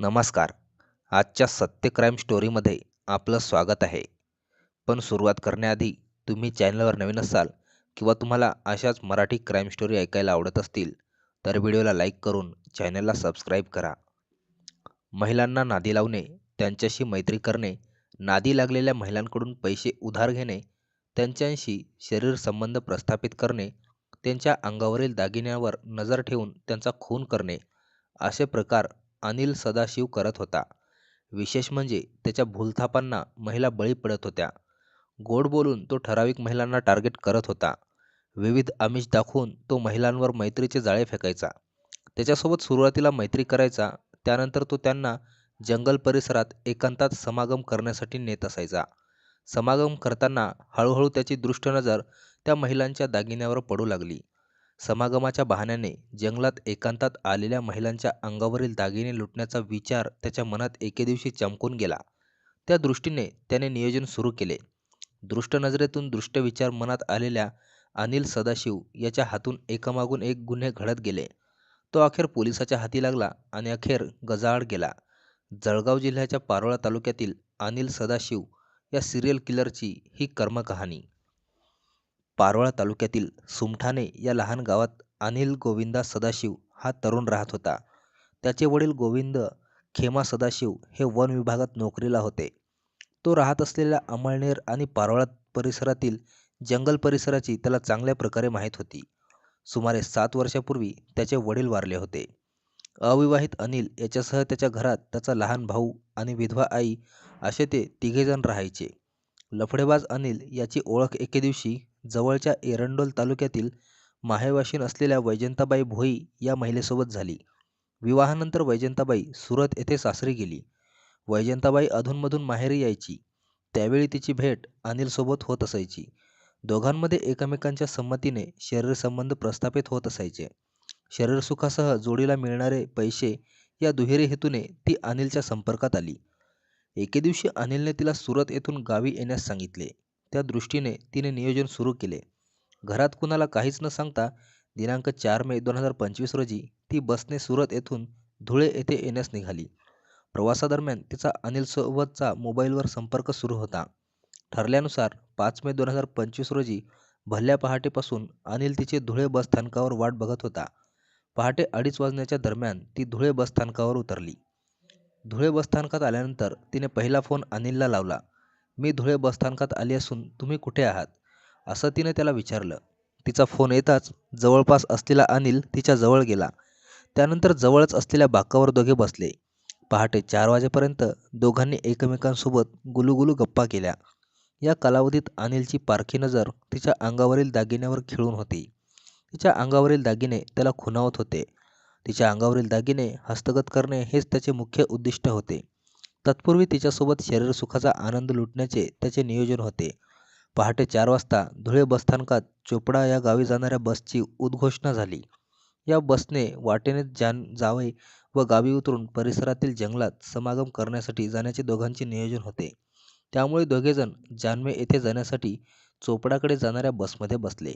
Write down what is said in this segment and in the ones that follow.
नमस्कार. आजच्या सत्य क्राईम स्टोरीमध्ये आपलं स्वागत आहे. पण सुरुवात करण्याआधी तुम्ही चॅनलवर नवीन असाल किंवा तुम्हाला अशाच मराठी क्राईम स्टोरी ऐकायला आवडत असतील तर व्हिडिओला लाईक करून चॅनलला सबस्क्राईब करा. महिलांना नादी लावणे त्यांच्याशी मैत्री करणे नादी लागलेल्या महिलांकडून पैसे उधार घेणे त्यांच्याशी शरीर संबंध प्रस्थापित करणे त्यांच्या अंगावरील दागिन्यावर नजर ठेवून त्यांचा खून करणे असे प्रकार अनिल सदाशिव करत होता. विशेष म्हणजे त्याच्या भूलथापांना महिला बळी पडत होत्या. गोड बोलून तो ठराविक महिलांना टार्गेट करत होता. विविध आमिष दाखवून तो महिलांवर मैत्रीचे जाळे फेकायचा. त्याच्यासोबत सुरुवातीला मैत्री करायचा त्यानंतर तो त्यांना जंगल परिसरात एकांतात समागम करण्यासाठी नेत असायचा. समागम करताना हळूहळू त्याची दृष्टनजर त्या महिलांच्या दागिन्यावर पडू लागली. समागमाच्या बहाण्याने जंगलात एकांतात आलेल्या महिलांच्या अंगावरील दागिने लुटण्याचा विचार त्याच्या मनात एके दिवशी चमकून गेला. त्या दृष्टीने त्याने नियोजन सुरू केले. दृष्ट नजरेतून दृष्ट विचार मनात आलेल्या अनिल सदाशिव याच्या हातून एकामागून एक गुन्हे घडत गेले. तो अखेर पोलिसाच्या हाती लागला आणि अखेर गजाआड गेला. जळगाव जिल्ह्याच्या पारोळा तालुक्यातील अनिल सदाशिव या सिरियल किलरची ही कर्मकहाणी. पारोळा तालुक्यातील सुमठाणे या लहान गावात अनिल गोविंदा सदाशिव हा तरुण राहत होता. त्याचे वडील गोविंद खेमा सदाशिव हे वन विभागात नोकरीला होते. तो राहत असलेल्या अमळनेर आणि पारोळा परिसरातील जंगल परिसराची त्याला चांगल्या प्रकारे माहीत होती. सुमारे सात वर्षापूर्वी त्याचे वडील वारले होते. अविवाहित अनिल याच्यासह त्याच्या घरात त्याचा लहान भाऊ आणि विधवा आई असे ते तिघेजण राहायचे. लफडेबाज अनिल याची ओळख एके दिवशी जवळच्या एरंडोल तालुक्यातील माहेवाशीन असलेल्या वैजंताबाई भोई या महिलेसोबत झाली. विवाहानंतर वैजंताबाई सुरत येथे सासरी गेली. वैजंताबाई अधूनमधून माहेरी यायची. त्यावेळी तिची भेट अनिलसोबत होत असायची. दोघांमध्ये एकमेकांच्या संमतीने शरीरसंबंध प्रस्थापित होत असायचे. शरीरसुखासह जोडीला मिळणारे पैसे या दुहेरी हेतूने ती अनिलच्या संपर्कात आली. एके दिवशी अनिलने तिला सुरत येथून गावी येण्यास सांगितले. त्या दृष्टीने तिने नियोजन सुरू केले. घरात कुणाला काहीच न सांगता दिनांक चार मे दोन हजार पंचवीस रोजी ती बसने सुरत येथून धुळे येथे येण्यास निघाली. प्रवासादरम्यान तिचा अनिलसोबतचा मोबाईलवर संपर्क सुरू होता. ठरल्यानुसार पाच मे दोन हजार पंचवीस रोजी भल्या पहाटेपासून अनिल तिचे धुळे बसस्थानकावर वाट बघत होता. पहाटे अडीच वाजण्याच्या दरम्यान ती धुळे बसस्थानकावर उतरली. धुळे बसस्थानकात आल्यानंतर तिने पहिला फोन अनिलला लावला. मी धुळे बसस्थानकात आली असून तुम्ही कुठे आहात? असं तिने त्याला विचारलं. तिचा फोन येताच जवळपास असलेला अनिल तिच्या जवळ गेला. त्यानंतर जवळच असलेल्या बाकावर दोघे बसले. पहाटे चार वाजेपर्यंत दोघांनी एकमेकांसोबत गुलुगुलू गप्पा केल्या. या कालावधीत अनिलची पारखी नजर तिच्या अंगावरील दागिन्यावर खिळून होती. तिच्या अंगावरील दागिने त्याला खुणावत होते. तिच्या अंगावरील दागिने हस्तगत करणे हेच त्याचे मुख्य उद्दिष्ट होते. तत्पूर्वी तिच्यासोबत शरीरसुखाचा आनंद लुटण्याचे त्याचे नियोजन होते. पहाटे चार वाजता धुळे बसस्थानकात चोपडा या गावी जाणाऱ्या बसची उद्घोषणा झाली. या बसने वाटेने जान जावे व गावी उतरून परिसरातील जंगलात समागम करण्यासाठी जाण्याचे दोघांचे नियोजन होते. त्यामुळे दोघेजण जानवे येथे जाण्यासाठी चोपडाकडे जाणाऱ्या बसमध्ये बसले.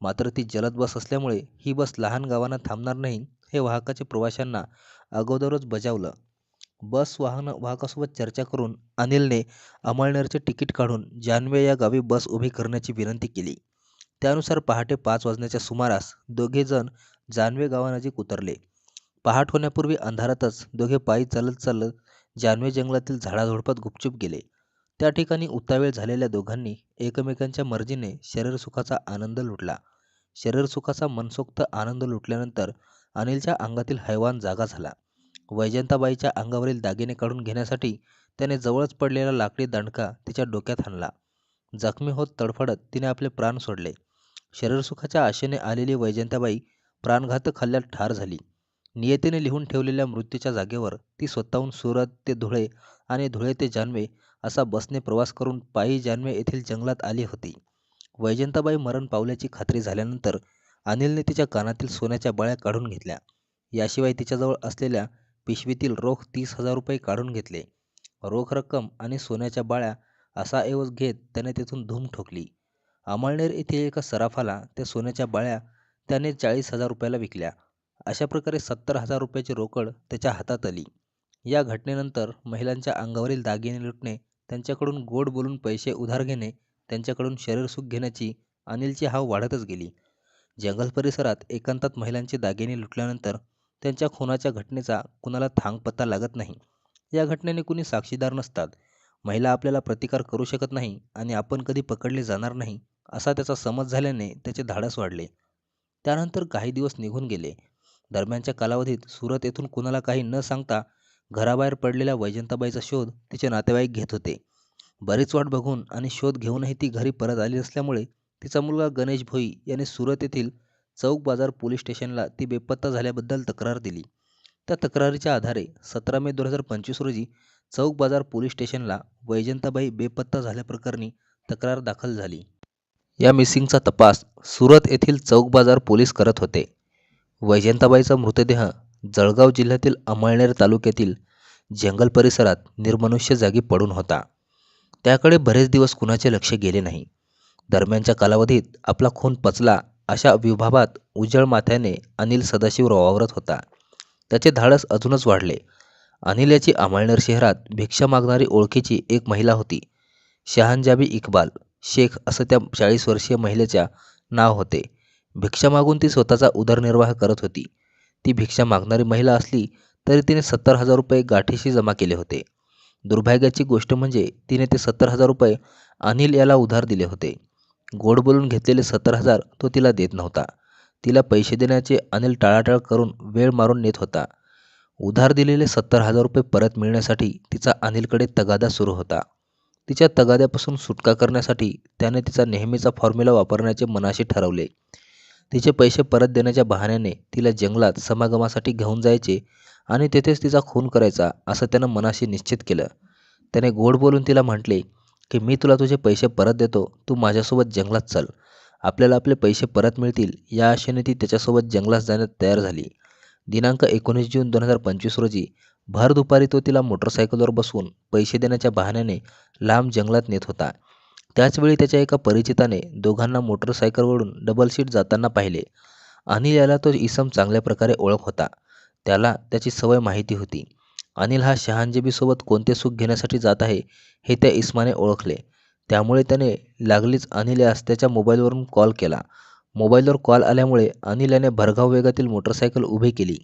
मात्र ती जलद बस असल्यामुळे ही बस लहान गावांना थांबणार नाही हे वाहकाचे प्रवाशांना अगोदरच बजावलं. बस वाहन वाहकासोबत चर्चा करून अनिलने अमळनेरचे तिकीट काढून जानवे या गावी बस उभी करण्याची विनंती केली. त्यानुसार पहाटे पाच वाजण्याच्या सुमारास दोघेजण जानवे गावानजीक उतरले. पहाट होण्यापूर्वी अंधारातच दोघे पायी चालत चालत जानवे जंगलातील झाडाझोडपात गुपचूप गेले. त्या ठिकाणी उतावेळ झालेल्या दोघांनी एकमेकांच्या मर्जीने शरीरसुखाचा आनंद लुटला. शरीरसुखाचा मनसोक्त आनंद लुटल्यानंतर अनिलच्या अंगातील हैवान जागा झाला. वैजंताबाईच्या अंगावरील दागिने काढून घेण्यासाठी त्याने जवळच पडलेला लाकडी दांडका तिच्या डोक्यात हाणला जखमी होत तडफडत तिने आपले प्राण सोडले. शरीरसुखाच्या आशेने आलेली वैजंताबाई प्राणघातक हल्ल्यात ठार झाली. नियतीने लिहून ठेवलेल्या मृत्यूच्या जागेवर ती स्वतःहून सुरत ते धुळे आणि धुळे ते जानवे असा बसने प्रवास करून पायी जानवे येथील जंगलात आली होती. वैजंताबाई मरण पावल्याची खात्री झाल्यानंतर अनिलने तिच्या कानातील सोन्याच्या बळ्या काढून घेतल्या. याशिवाय तिच्याजवळ असलेल्या पिशवीतील रोख तीस हजार रुपये काढून घेतले. रोख रक्कम आणि सोन्याच्या बाळ्या असा ऐवज घेत त्याने तेथून धूम ठोकली. अमळनेर येथे एका सराफाला त्या सोन्याच्या बाळ्या त्याने चाळीस हजार रुपयाला विकल्या. अशा प्रकारे सत्तर हजार रुपयाची रोकड त्याच्या हातात आली. या घटनेनंतर महिलांच्या अंगावरील दागिने लुटणे त्यांच्याकडून गोड बोलून पैसे उधार घेणे त्यांच्याकडून शरीरसुख घेण्याची अनिलची हाव वाढतच गेली. जंगल परिसरात एकांतात महिलांचे दागिने लुटल्यानंतर त्यांच्या खुनाच्या घटनेचा कुणाला थांगपत्ता लागत नाही. या घटनेने कुणी साक्षीदार नसतात. महिला आपल्याला प्रतिकार करू शकत नाही आणि आपण कधी पकडले जाणार नाही असा त्याचा समज झाल्याने त्याचे धाडस वाढले. त्यानंतर काही दिवस निघून गेले. दरम्यानच्या कालावधीत सुरत येथून कुणाला काही न सांगता घराबाहेर पडलेल्या वैजंताबाईचा शोध तिचे नातेवाईक घेत होते. बरीच वाट बघून आणि शोध घेऊनही ती घरी परत आली असल्यामुळे तिचा मुलगा गणेश भोई याने सुरत येथील चौक बाजार पोलीस स्टेशनला ती बेपत्ता झाल्याबद्दल तक्रार दिली. त्या तक्रारीच्या आधारे सतरा मे दोन हजार पंचवीस रोजी चौक बाजार पोलीस स्टेशनला वैजंताबाई बेपत्ता झाल्याप्रकरणी तक्रार दाखल झाली. या मिसिंगचा तपास सुरत येथील चौक बाजार पोलीस करत होते. वैजंताबाईचा मृतदेह जळगाव जिल्ह्यातील अमळनेर तालुक्यातील जंगल परिसरात निर्मनुष्य जागी पडून होता. त्याकडे बरेच दिवस कुणाचे लक्ष गेले नाही. दरम्यानच्या कालावधीत आपला खून पचला अशा विभावात उजळ माथ्याने अनिल सदाशिव वावरत होता. त्याचे धाडस अजूनच वाढले. अनिल याची अमळनेर शहरात भिक्षा मागणारी ओळखीची एक महिला होती. शहानजाबी इक्बाल शेख असं त्या चाळीस वर्षीय महिलेच्या नाव होते. भिक्षा मागून ती स्वतःचा उदरनिर्वाह करत होती. ती भिक्षा मागणारी महिला असली तरी तिने सत्तर हजार रुपये गाठीशी जमा केले होते. दुर्भाग्याची गोष्ट म्हणजे तिने ते सत्तर हजार रुपये अनिल याला उधार दिले होते. गोड बोलून घेतलेले सत्तर हजार तो तिला देत नव्हता. तिला पैसे देण्याचे अनिल टाळाटाळ करून वेळ मारून नेत होता. उधार दिलेले सत्तर हजार रुपये परत मिळण्यासाठी तिचा अनिलकडे तगादा सुरू होता. तिच्या तगाद्यापासून सुटका करण्यासाठी त्याने तिचा नेहमीचा फॉर्म्युला वापरण्याचे मनाशी ठरवले. तिचे पैसे परत देण्याच्या बहाण्याने तिला जंगलात समागमासाठी घेऊन जायचे आणि तेथेच तिचा खून करायचा असं त्यानं मनाशी निश्चित केलं. त्याने गोड बोलून तिला म्हटले की मी तुला तुझे पैसे परत देतो तू माझ्यासोबत जंगलात चल. आपल्याला आपले पैसे परत मिळतील या आशेने ती त्याच्यासोबत जंगलात जाण्यात तयार झाली. दिनांक एकोणीस जून दोन हजार पंचवीस रोजी भर दुपारी तो तिला मोटरसायकलवर बसवून पैसे देण्याच्या बहाण्याने लांब जंगलात नेत होता. त्याचवेळी त्याच्या एका परिचिताने दोघांना मोटरसायकलवरून डबल सीट जाताना पाहिले. अनिल याला तो इसम चांगल्या प्रकारे ओळख होता. त्याला त्याची सवय माहिती होती. अनिल हा शहाजीबीसोबत कोणते सुख घेण्यासाठी जात आहे हे त्या इस्माने ओळखले. त्यामुळे त्याने लागलीच अनिल यास त्याच्या मोबाईलवरून कॉल केला. मोबाईलवर कॉल आल्यामुळे अनिल याने भरघाव वेगातील मोटरसायकल उभी केली.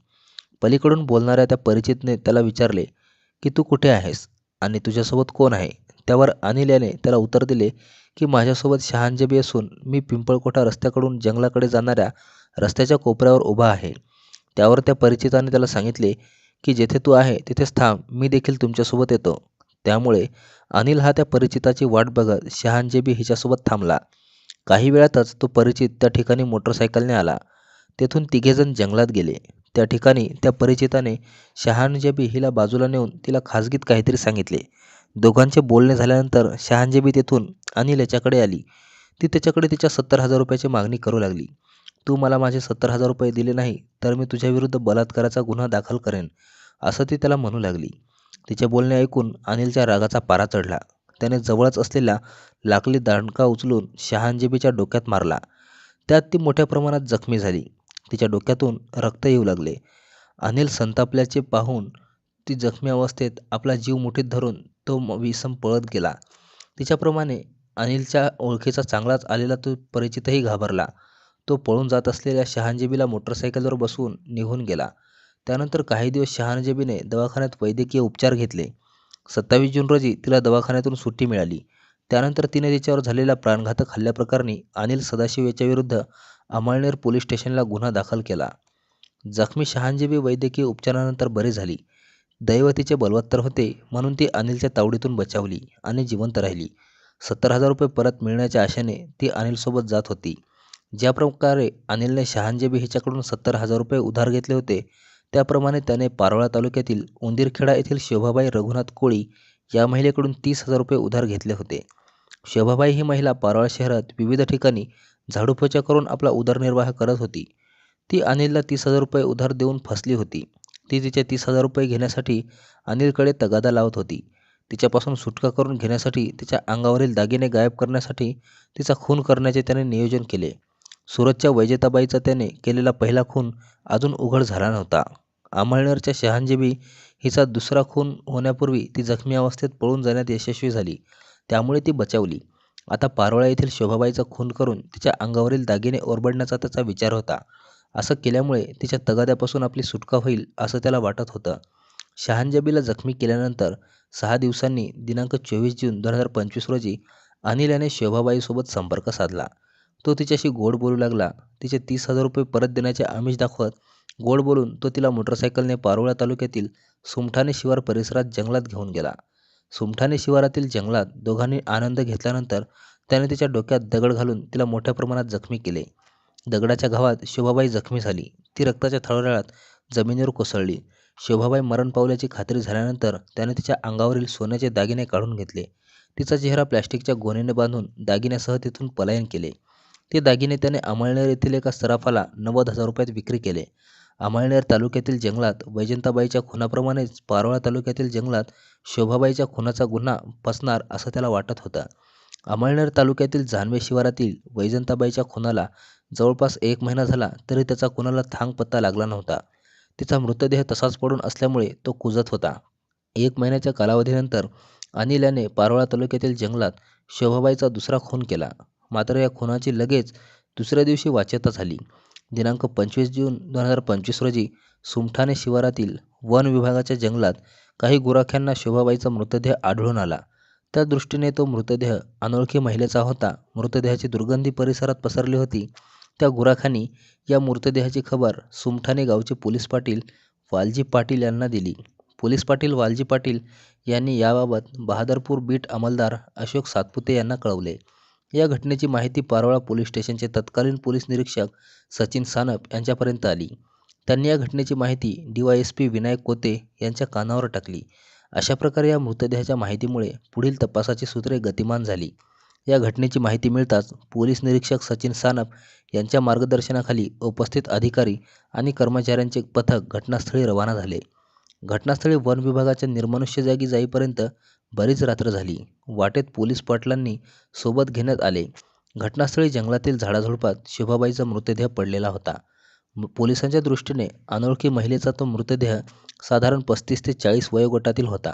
पलीकडून बोलणाऱ्या त्या परिचितने त्याला विचारले की तू कुठे आहेस आणि तुझ्यासोबत कोण आहे? त्यावर अनिल याने त्याला उत्तर दिले की माझ्यासोबत शहानजेबी असून मी पिंपळकोठा रस्त्याकडून जंगलाकडे जाणाऱ्या रस्त्याच्या कोपऱ्यावर उभा आहे. त्यावर त्या परिचिताने त्याला सांगितले की जेथे तू आहे तिथेच थांब मी देखील तुमच्यासोबत येतो. त्यामुळे अनिल हा त्या परिचिताची वाट बघत शहानजेबी हिच्यासोबत थांबला. काही वेळातच तो परिचित त्या ठिकाणी मोटरसायकलने आला. तेथून तिघेजण जंगलात गेले. त्या ठिकाणी त्या परिचिताने शहानजेबी हिला बाजूला नेऊन तिला खाजगीत काहीतरी सांगितले. दोघांचे बोलणे झाल्यानंतर शहानजेबी तेथून अनिल याच्याकडे आली. ती त्याच्याकडे तिच्या सत्तर हजार रुपयाची मागणी करू लागली. तू मला माझे सत्तर हजार रुपये दिले नाही तर मी तुझ्याविरुद्ध बलात्काराचा गुन्हा दाखल करेन असं ती त्याला म्हणू लागली. तिचे बोलणे ऐकून अनिलच्या रागाचा पारा चढला. त्याने जवळच असलेला लाकडी दांडका उचलून शहानजेबीच्या डोक्यात मारला. त्यात ती मोठ्या प्रमाणात जखमी झाली. तिच्या डोक्यातून रक्त येऊ लागले. अनिल संतापल्याचे पाहून ती जखमी अवस्थेत आपला जीव मुठीत धरून तो विसम पळत गेला. तिच्याप्रमाणे अनिलच्या ओळखीचा चांगलाच आलेला तो परिचितही घाबरला. तो पळून जात असलेल्या शहांजीबीला मोटरसायकलवर बसवून निघून गेला. त्यानंतर काही दिवस शहांजीबीने दवाखान्यात वैद्यकीय उपचार घेतले. सत्तावीस जून रोजी तिला दवाखान्यातून सुट्टी मिळाली. त्यानंतर तिने तिच्यावर झालेल्या प्राणघातक हल्ल्याप्रकरणी अनिल सदाशिव याच्याविरुद्ध अमळनेर पोलीस स्टेशनला गुन्हा दाखल केला. जखमी शहांजीबी वैद्यकीय उपचारानंतर बरी झाली. दैव तिचे बलवत्तर होते म्हणून ती अनिलच्या तावडीतून बचावली आणि जिवंत राहिली. सत्तर हजार रुपये परत मिळण्याच्या आशेने ती अनिलसोबत जात होती. ज्या प्रकारे अनिलने शहानजेबी हिच्याकडून सत्तर हजार रुपये उधार घेतले होते त्याप्रमाणे त्याने पारोळा तालुक्यातील उंदीरखेडा येथील शोभाबाई रघुनाथ कोळी या महिलेकडून तीस हजार रुपये उधार घेतले होते. शोभाबाई ही महिला पारोळा शहरात विविध ठिकाणी झाडूपोछा करून आपला उदरनिर्वाह करत होती. ती अनिलला तीस हजार रुपये उधार देऊन फसली होती. ती तिचे तीस हजार रुपये घेण्यासाठी अनिलकडे तगादा लावत होती. तिच्यापासून सुटका करून घेण्यासाठी तिच्या अंगावरील दागिने गायब करण्यासाठी तिचा खून करण्याचे त्याने नियोजन केले. सुरतच्या वैजताबाईचा त्याने केलेला पहिला खून अजून उघड झाला नव्हता. अमळनेरच्या शहानजेबी हिचा दुसरा खून होण्यापूर्वी ती जखमी अवस्थेत पळून जाण्यात यशस्वी झाली. त्यामुळे ती बचावली. आता पारोळा येथील शोभाबाईचा खून करून तिच्या अंगावरील दागिने ओरबडण्याचा त्याचा विचार होता. असं केल्यामुळे तिच्या तगाद्यापासून आपली सुटका होईल असं त्याला वाटत होतं. शहांजबीला जखमी केल्यानंतर सहा दिवसांनी दिनांक चोवीस जून दोन हजार पंचवीस रोजी अनिल याने शोभाबाईसोबत संपर्क साधला. तो तिच्याशी गोड बोलू लागला. तिचे तीस हजार रुपये परत देण्याचे आमिष दाखवत गोड बोलून तो तिला मोटरसायकलने पारोळा तालुक्यातील सुमठाणे शिवार परिसरात जंगलात घेऊन गेला. सुमठाणे शिवारातील जंगलात दोघांनी आनंद घेतल्यानंतर त्याने तिच्या डोक्यात दगड घालून तिला मोठ्या प्रमाणात जखमी केले. दगडाच्या घावात शोभाबाई जखमी झाली. ती रक्ताच्या थळोळ्यात जमिनीवर कोसळली. शोभाबाई मरण पावल्याची खात्री झाल्यानंतर त्याने तिच्या अंगावरील सोन्याचे दागिने काढून घेतले. तिचा चेहरा प्लॅस्टिकच्या गोणीने बांधून दागिन्यासह तिथून पलायन केले. ते दागिने त्याने अमळनेर येथील एका सराफाला नव्वद हजार रुपयात विक्री केले. अमळनेर तालुक्यातील जंगलात वैजंताबाईच्या खुनाप्रमाणेच पारोळा तालुक्यातील जंगलात शोभाबाईच्या खुनाचा गुन्हा फसणार असं त्याला वाटत होतं. अमळनेर तालुक्यातील जानवे शिवारातील वैजंताबाईच्या खुनाला जवळपास एक महिना झाला तरी त्याचा कुणाला थांग पत्ता लागला नव्हता. तिचा मृतदेह तसाच पडून असल्यामुळे तो कुजत होता. एक महिन्याच्या कालावधीनंतर अनिल याने पारोळा तालुक्यातील जंगलात शोभाबाईचा दुसरा खून केला. मात्र या खुनाची लगेच दुसऱ्या दिवशी वाच्यता झाली दिनांक पंचवीस जून दोन हजार पंचवीस रोजी सुमठाणे शिवारातील वन विभागाच्या जंगलात काही गुराख्यांना शोभाबाईचा मृतदेह आढळून आला. त्या दृष्टीने तो मृतदेह अनोळखी महिलेचा होता. मृतदेहाची दुर्गंधी परिसरात पसरली होती. त्या गुराखांनी या मृतदेहाची खबर सुमठाणे गावचे पोलीस पाटील वालजी पाटील यांना दिली. पोलीस पाटील वालजी पाटील यांनी याबाबत बहादरपूर बीट अंमलदार अशोक सातपुते यांना कळवले. या घटनेची माहिती पारोळा पोलीस स्टेशनचे तत्कालीन पोलीस निरीक्षक सचिन सानप यांच्यापर्यंत आली. त्यांनी या घटनेची माहिती D Y S P Vinayak Kote यांच्या कानावर टाकली. अशा प्रकारे या मृतदेहाच्या माहितीमुळे पुढील तपासाची सूत्रे गतिमान झाली. या घटनेची माहिती मिळताच पोलीस निरीक्षक सचिन सानप यांच्या मार्गदर्शनाखाली उपस्थित अधिकारी आणि कर्मचाऱ्यांचे पथक घटनास्थळी रवाना झाले. घटनास्थळी वन विभागाच्या निर्मनुष्य जागी जाईपर्यंत बरीच रात्र झाली. वाटेत पोलीस पाटलांनी सोबत घेण्यात आले. घटनास्थळी जंगलातील झाडाझुडपात शोभाबाईचा मृतदेह पडलेला होता. पोलिसांच्या दृष्टीने अनोळखी महिलेचा तो मृतदेह साधारण पस्तीस ते चाळीस वयोगटातील होता.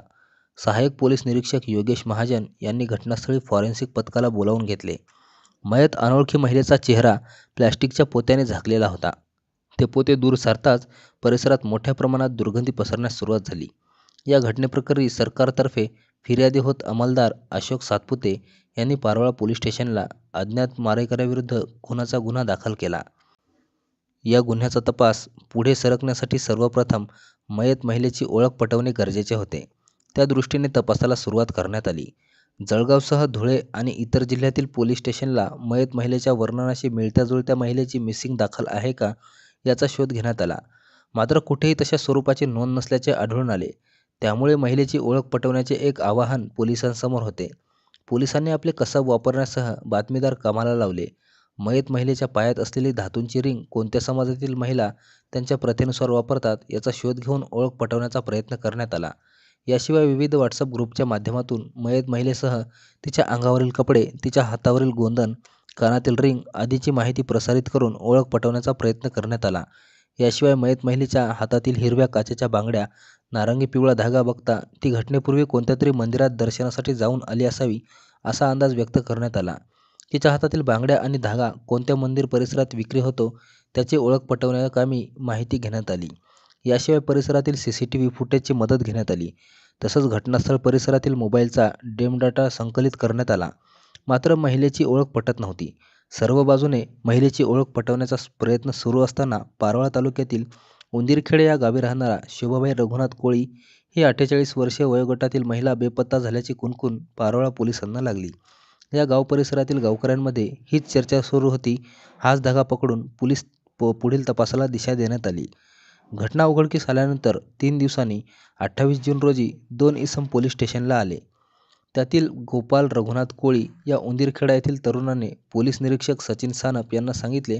सहाय्यक पोलीस निरीक्षक योगेश महाजन यांनी घटनास्थळी फॉरेन्सिक पथकाला बोलावून घेतले. मयत अनोळखी महिलेचा चेहरा प्लॅस्टिकच्या पोत्याने झाकलेला होता. ते पोते दूर सारताच परिसरात मोठ्या प्रमाणात दुर्गंधी पसरण्यास सुरुवात झाली. या घटनेप्रकरणी सरकारतर्फे फिर्यादी होत अंमलदार अशोक सातपुते यांनी पारोळा पोलीस स्टेशनला अज्ञात मारेकऱ्याविरुद्ध खुनाचा गुन्हा दाखल केला. या गुन्ह्याचा तपास पुढे सरकण्यासाठी सर्वप्रथम मयत महिलेची ओळख पटवणे गरजेचे होते. त्या दृष्टीने तपासाला सुरुवात करण्यात आली. जळगावसह धुळे आणि इतर जिल्ह्यातील पोलीस स्टेशनला मयत महिलेच्या वर्णनाशी मिळत्या जुळत्या महिलेची मिसिंग दाखल आहे का याचा शोध घेण्यात आला. मात्र कुठेही तशा स्वरूपाची नोंद नसल्याचे आढळून आले. त्यामुळे महिलेची ओळख पटवण्याचे एक आवाहन पोलिसांसमोर होते. पोलिसांनी आपले कसब वापरण्यासह बातमीदार कामाला लावले. मयत महिलेच्या पायात असलेली धातूंची रिंग कोणत्या समाजातील महिला त्यांच्या प्रथेनुसार वापरतात याचा शोध घेऊन ओळख पटवण्याचा प्रयत्न करण्यात आला. याशिवाय विविध व्हॉट्सअप ग्रुपच्या माध्यमातून मयत महिलेसह तिच्या अंगावरील कपडे तिच्या हातावरील गोंधन कानातील रिंग आदीची माहिती प्रसारित करून ओळख पटवण्याचा प्रयत्न करण्यात आला. याशिवाय मयत महिलेच्या हातातील हिरव्या काचेच्या बांगड्या नारंगी पिवळा धागा बघता ती घटनेपूर्वी कोणत्या तरी मंदिरात दर्शनासाठी जाऊन आली असावी असा अंदाज व्यक्त करण्यात आला. तिच्या हातातील बांगड्या आणि धागा कोणत्या मंदिर परिसरात विक्री होतो त्याची ओळख पटवण्याकामी माहिती घेण्यात आली. याशिवाय परिसरातील सी सी टी व्ही फुटेजची मदत घेण्यात आली. तसंच घटनास्थळ परिसरातील मोबाईलचा डेम डाटा संकलित करण्यात आला. मात्र महिलेची ओळख पटत नव्हती. सर्व बाजूने महिलेची ओळख पटवण्याचा प्रयत्न सुरू असताना पारोळा तालुक्यातील उंदीरखेडे या गावी राहणारा शोभाबाई रघुनाथ कोळी ही अठ्ठेचाळीस वर्षीय वयोगटातील महिला बेपत्ता झाल्याची कुणकुण पारोळा पोलिसांना लागली. या गाव परिसरातील गावकऱ्यांमध्ये हीच चर्चा सुरू होती. हाच धागा पकडून पोलीस पुढील तपासाला दिशा देण्यात आली. घटना उघडकीस आल्यानंतर तीन दिवसांनी अठ्ठावीस जून रोजी दोन इसम पोलीस स्टेशनला आले. त्यातील गोपाल रघुनाथ कोळी या उंदीरखेडा येथील तरुणाने पोलीस निरीक्षक सचिन सानप यांना सांगितले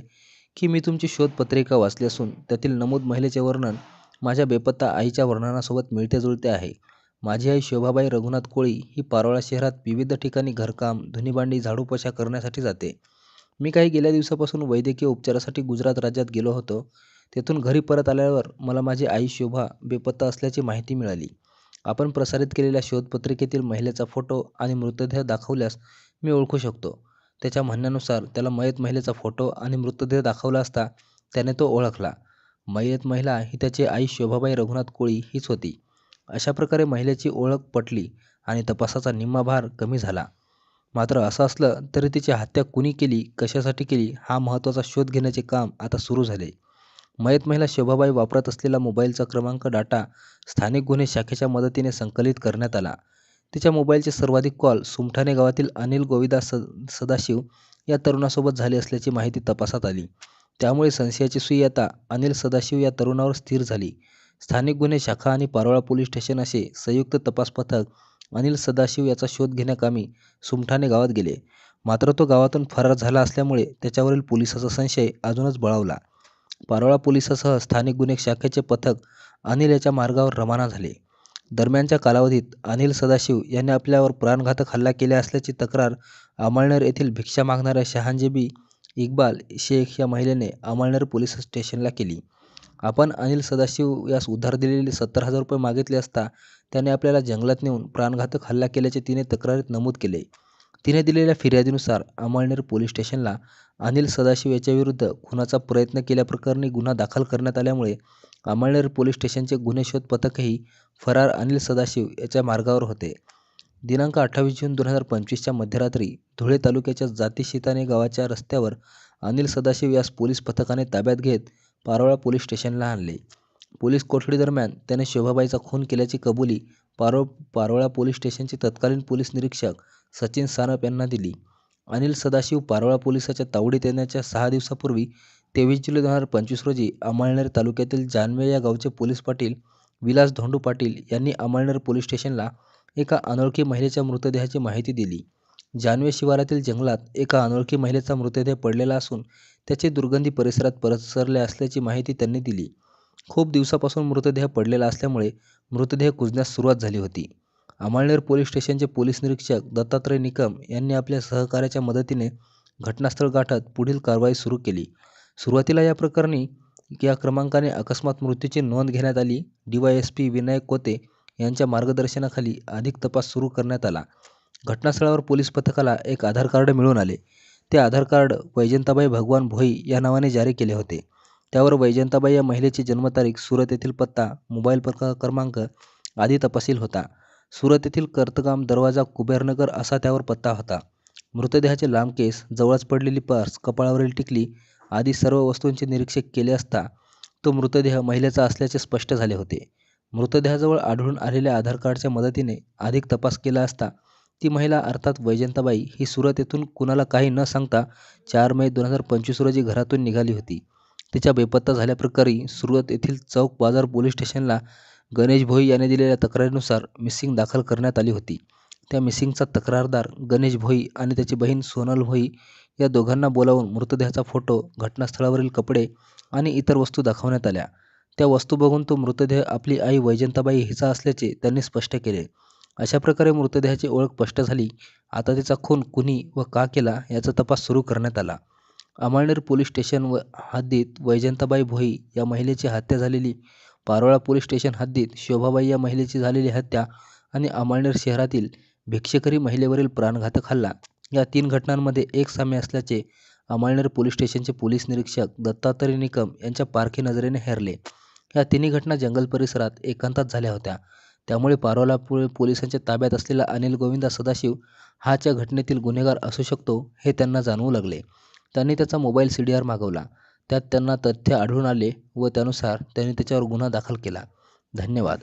की मी तुमची शोधपत्रिका वाचली असून त्यातील नमूद महिलेचे वर्णन माझ्या बेपत्ता आईच्या वर्णनासोबत मिळते जुळते आहे. माझी आई शोभाबाई रघुनाथ कोळी ही पारोळा शहरात विविध ठिकाणी घरकाम धुनीभांडी झाडूपोछा करण्यासाठी जाते. मी काही गेल्या दिवसापासून वैद्यकीय उपचारासाठी गुजरात राज्यात गेलो होतो. तेथून घरी परत आल्यावर मला माझी आई शोभा बेपत्ता असल्याची माहिती मिळाली. आपण प्रसारित केलेल्या शोधपत्रिकेतील महिलेचा फोटो आणि मृतदेह दाखवल्यास मी ओळखू शकतो. त्याच्या म्हणण्यानुसार त्याला मयत महिलेचा फोटो आणि मृतदेह दाखवला असता त्याने तो ओळखला. मयत महिला ही त्याची आई शोभाबाई रघुनाथ कोळी हीच होती. अशा प्रकारे महिलेची ओळख पटली आणि तपासाचा निम्मा भार कमी झाला. मात्र असं असलं तरी तिची हत्या कुणी केली कशासाठी केली हा महत्त्वाचा शोध घेण्याचे काम आता सुरू झाले. मयत महिला शोभाबाई वापरत असलेला मोबाईलचा क्रमांक डाटा स्थानिक गुन्हे शाखेच्या मदतीने संकलित करण्यात आला. तिच्या मोबाईलचे सर्वाधिक कॉल सुमठाणे गावातील अनिल गोविदा स सदाशिव या तरुणासोबत झाले असल्याची माहिती तपासात आली. त्यामुळे संशयाची सुई आता अनिल सदाशिव या तरुणावर स्थिर झाली. स्थानिक गुन्हे शाखा आणि पारोळा पोलीस स्टेशन असे संयुक्त तपास पथक अनिल सदाशिव याचा शोध घेण्याकामी सुमठाणे गावात गेले. मात्र तो गावातून फरार झाला असल्यामुळे त्याच्यावरील पोलिसाचा संशय अजूनच बळावला. पारोळा पोलिसासह स्थानिक गुन्हे शाखेचे पथक अनिल याच्या मार्गावर रवाना झाले. दरम्यानच्या कालावधीत अनिल सदाशिव यांनी आपल्यावर प्राणघातक हल्ला केला असल्याची तक्रार अमळनेर येथील भिक्षा मागणाऱ्या शहांजेबी इक्बाल शेख या महिलेने अमळनेर पोलीस स्टेशनला केली. आपण अनिल सदाशिव यास उधार दिलेले सत्तर हजार रुपये मागितले असता त्याने आपल्याला जंगलात नेऊन प्राणघातक हल्ला केल्याचे तिने तक्रारीत नमूद केले. तिने दिलेल्या फिर्यादीनुसार अमळनेर पोलीस स्टेशनला अनिल सदाशिव याच्याविरुद्ध खुनाचा प्रयत्न केल्याप्रकरणी गुन्हा दाखल करण्यात आल्यामुळे अमळनेर पोलीस स्टेशनचे गुन्हे शोध पथकही फरार अनिल सदाशिव याच्या मार्गावर होते. दिनांक अठ्ठावीस जून दोन हजार पंचवीसच्या मध्यरात्री धुळे तालुक्याच्या जातीशिताने गावाच्या रस्त्यावर अनिल सदाशिव यास पोलीस पथकाने ताब्यात घेत पारोळा पोलीस स्टेशनला आणले. पोलीस कोठडीदरम्यान त्याने शोभाबाईचा खून केल्याची कबुली पारो पारोळा पोलीस स्टेशनचे तत्कालीन पोलीस निरीक्षक सचिन सानप यांना दिली. अनिल सदाशिव पारोळा पोलिसाच्या तावडीत येण्याच्या सहा दिवसापूर्वी तेवीस जुलै दोन हजार पंचवीस रोजी अमळनेर तालुक्यातील जानवे या गावचे पोलीस पाटील विलास धोंडू पाटील यांनी अमळनेर पोलीस स्टेशनला एका अनोळखी महिलेच्या मृतदेहाची माहिती दिली. जानवे शिवारातील जंगलात एका अनोळखी महिलेचा मृतदेह पडलेला असून त्याची दुर्गंधी परिसरात पसरले असल्याची माहिती त्यांनी दिली. खूप दिवसापासून मृतदेह पडलेला असल्यामुळे मृतदेह कुजण्यास सुरुवात झाली होती. अमळनेर पोलीस स्टेशनचे पोलीस निरीक्षक दत्तात्रय निकम यांनी आपल्या सहकार्याच्या मदतीने घटनास्थळ गाठत पुढील कारवाई सुरू केली. सुरुवातीला या प्रकरणी या क्रमांकाने अकस्मात मृत्यूची नोंद घेण्यात आली. डीवायएसपी विनायक कोते यांच्या मार्गदर्शनाखाली अधिक तपास सुरू करण्यात आला. घटनास्थळावर पोलीस पथकाला एक आधार कार्ड मिळून आले. ते आधार कार्ड वैजंताबाई भगवान भोई या नावाने जारी केले होते. त्यावर वैजंताबाई या महिलेची जन्मतारीख सुरत येथील पत्ता मोबाईल क्रमांक आदी तपशील होता. सुरत येथील कर्तगाम दरवाजा कुबेरनगर असा त्यावर पत्ता होता. मृतदेहाचे लांब केस जवळच पडलेली पर्स कपाळावरील टिकली आदी सर्व वस्तूंचे निरीक्षण केले असता तो मृतदेह महिलेचा असल्याचे स्पष्ट झाले होते. मृतदेहाजवळ आढळून आलेल्या आधार कार्डच्या मदतीने अधिक तपास केला असता ती महिला अर्थात वैजंताबाई ही सुरत येथून कुणाला काही न सांगता चार मे दोन हजार पंचवीस रोजी घरातून निघाली होती. तिच्या बेपत्ता झाल्याप्रकरणी सुरत येथील चौक बाजार पोलीस स्टेशनला गणेश भोई याने दिलेल्या तक्रारीनुसार मिसिंग दाखल करण्यात आली होती. त्या मिसिंगचा तक्रारदार गणेश भोई आणि त्याची बहीण सोनल भोई या दोघांना बोलावून मृतदेहाचा फोटो घटनास्थळावरील कपडे आणि इतर वस्तू दाखवण्यात आल्या. त्या वस्तू बघून तो मृतदेह आपली आई वैजंताबाई हिचा असल्याचे त्यांनी स्पष्ट केले. अशा प्रकारे मृतदेहाची ओळख स्पष्ट झाली. आता तिचा खून कुणी व का केला याचा तपास सुरू करण्यात आला. अमळनेर पोलीस स्टेशन व हद्दीत वैजंताबाई भोई या महिलेची हत्या झालेली पारोळा पोलीस स्टेशन हद्दीत शोभाबाई या महिलेची झालेली हत्या आणि अमळनेर शहरातील भिक्षेकरी महिलेवरील प्राणघातक हल्ला या तीन घटनांमध्ये एक साम्य असल्याचे अमळनेर पोलीस स्टेशनचे पोलीस निरीक्षक दत्तात्रय निकम यांच्या पारखी नजरेने हेरले. या तिन्ही घटना जंगल परिसरात एकांतात झाल्या होत्या. त्यामुळे पारोला पोलिसांच्या ताब्यात असलेला अनिल गोविंदा सदाशिव हाच्या घटनेतील गुन्हेगार असू शकतो हे त्यांना जाणवू लागले. त्यांनी त्याचा मोबाईल सी डी आर मागवला. त्यात त्यांना तथ्य आढळून आले व त्यानुसार त्यांनी त्याच्यावर गुन्हा दाखल केला. धन्यवाद.